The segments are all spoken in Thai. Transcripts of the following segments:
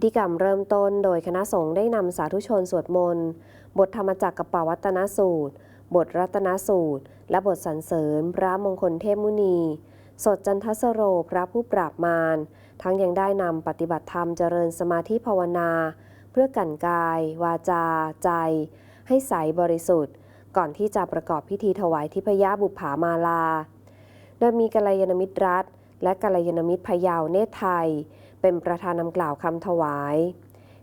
พิธีกรรมเริ่มต้นโดยคณะสงฆ์ได้นำสาธุชนสวดมนต์ บทธรรมจักรกับปวัตนสูตร บทรัตนสูตร และบทสรรเสริญ พระมงคลเทพมุนี สดจันทสโรพระผู้ปราบมาร ทั้งยังได้นำปฏิบัติธรรมเจริญสมาธิภาวนา เพื่อกันกาย วาจา ใจ ให้ใสบริสุทธิ์ ก่อนที่จะประกอบพิธีถวายทิพยบุปผามาลา โดยมีกัลยาณมิตรรัฐ และกัลยาณมิตรพยาวเนตไทย เป็นประธานนำกล่าวคำถวาย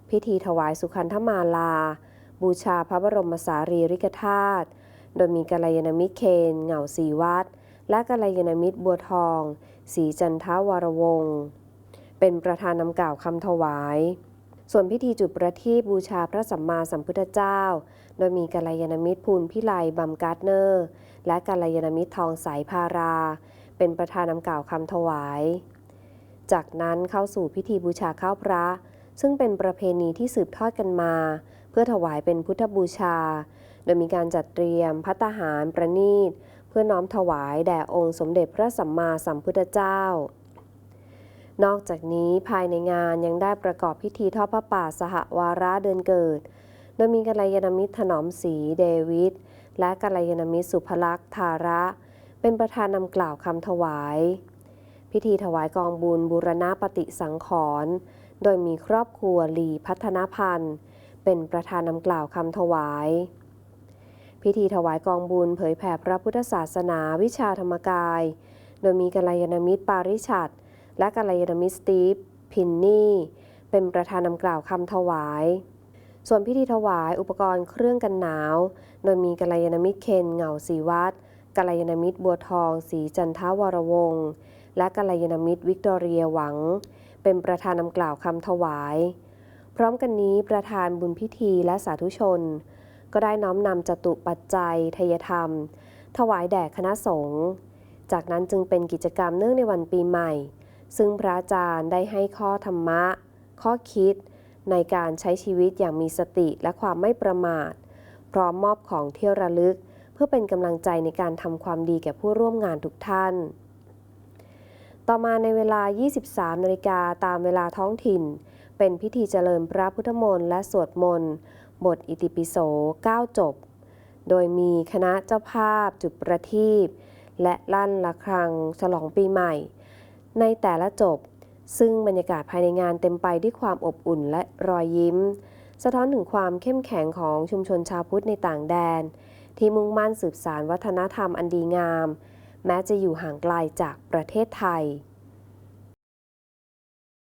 พิธีถวายสุขันธมาลา บูชาพระบรมสารีริกธาตุโดยมีกัลยาณมิตรเคนเหงาสีวัดและกัลยาณมิตรบัวทองสีจันทวรวงศ์เป็นประธานนำกล่าวคำถวาย ส่วนพิธีจุดประทีปบูชาพระสัมมาสัมพุทธเจ้า โดยมีกัลยาณมิตรภูลพิไลบัมการ์ดเนอร์ และกัลยาณมิตรทองสายพารา เป็นประธานนำกล่าวคำถวาย จากนั้นเข้าสู่พิธีบูชาข้าวพระ ซึ่งเป็นประเพณีที่สืบทอดกันมา เพื่อถวายเป็นพุทธบูชา โดยมีการจัดเตรียมพัตตาหารประณีต เพื่อน้อมถวายแด่องค์สมเด็จพระสัมมาสัมพุทธเจ้านอกจากนี้ภายในงานยังได้ประกอบพิธีทอดพระป่าสหวาระเดือนเกิด โดยมีกัลยาณมิตรถนอมศรีเดวิด และกัลยาณมิตรสุภลักษ์ธาระ เป็นประธานนำกล่าวคำถวาย พิธีถวายกองบุญบูรณะปฏิสังขรณ์โดยมีครอบครัวลีพัฒนพันธ์ เป็นประธานนำกล่าวคำถวาย พิธีถวายกองบุญเผยแผ่พระพุทธศาสนาวิชาธรรมกาย โดยมีกัลยาณมิตรปาริชัดและกัลยาณมิตรสตีฟพินนี่ เป็นประธานนำกล่าวคำถวาย ส่วนพิธีถวายอุปกรณ์เครื่องกันหนาว โดยมีกัลยาณมิตรเคนเหงาสีวัด กัลยาณมิตรบัวทองสีจันทวรวงศ์และกัลยาณมิตรวิกตอเรียหวัง เป็นประธานนำกล่าวคำถวาย พร้อมกันนี้ประธานบุญพิธีและสาธุชน ก็ได้น้อมนำจตุปัจจัยทยธรรม ถวายแด่คณะสงฆ์จากนั้นจึงเป็นกิจกรรมเนื่องในวันปีใหม่ ซึ่งพระอาจารย์ได้ให้ข้อธรรมะ ข้อคิด ในการใช้ชีวิตอย่างมีสติและความไม่ประมาท พร้อมมอบของเที่ยวระลึก พื่อเป็นกำลังใจในการทำความดีแก่ผู้ร่วมงานทุกท่าน ต่อมาในเวลา 23 นาฬิกาตามเวลาท้องถิ่น เป็นพิธีเจริญพระพุทธมนต์และสวดมนต์บทอิติปิโส 9 จบ โดยมีคณะเจ้าภาพจุดประทีปและลั่นละครังฉลองปีใหม่ ในแต่ละจบ ซึ่งบรรยากาศภายในงานเต็มไปด้วยความอบอุ่นและรอยยิ้ม สะท้อนถึงความเข้มแข็งของชุมชนชาวพุทธในต่างแดน ที่มุ่งมั่นสืบสารวัฒนธรรมอันดีงาม แม้จะอยู่ห่างไกลจากประเทศไทย